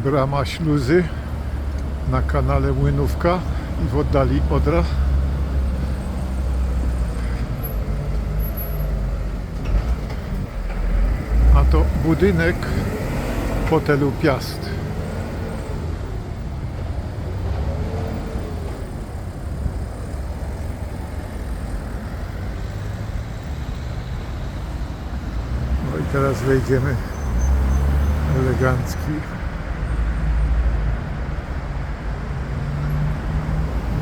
brama śluzy na kanale Młynówka i w oddali Odra. A to budynek hotelu Piast. No i teraz wejdziemy elegancki.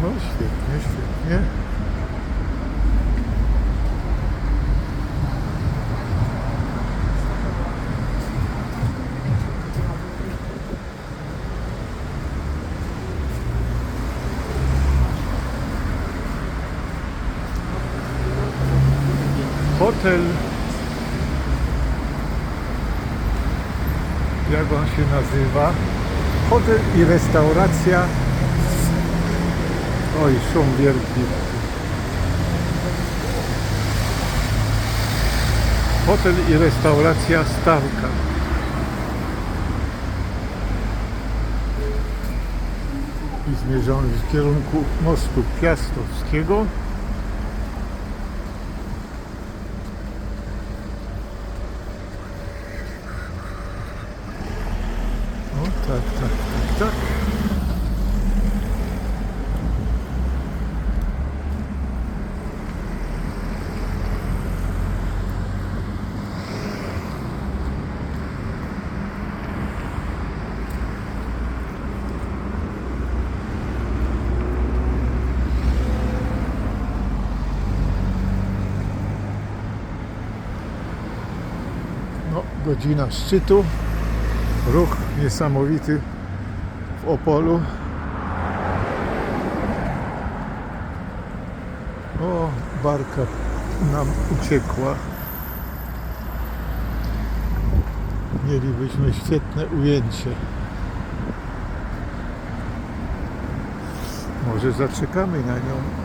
No świetnie, świetnie. Hotel jak on się nazywa? Hotel i restauracja. Oj, szum wielki. Hotel i restauracja Stawka. I zmierzamy w kierunku mostu Piastowskiego. O tak, tak, tak, tak. No, godzina szczytu. Ruch niesamowity w Opolu. O, barka nam uciekła. Mielibyśmy świetne ujęcie. Może zaczekamy na nią.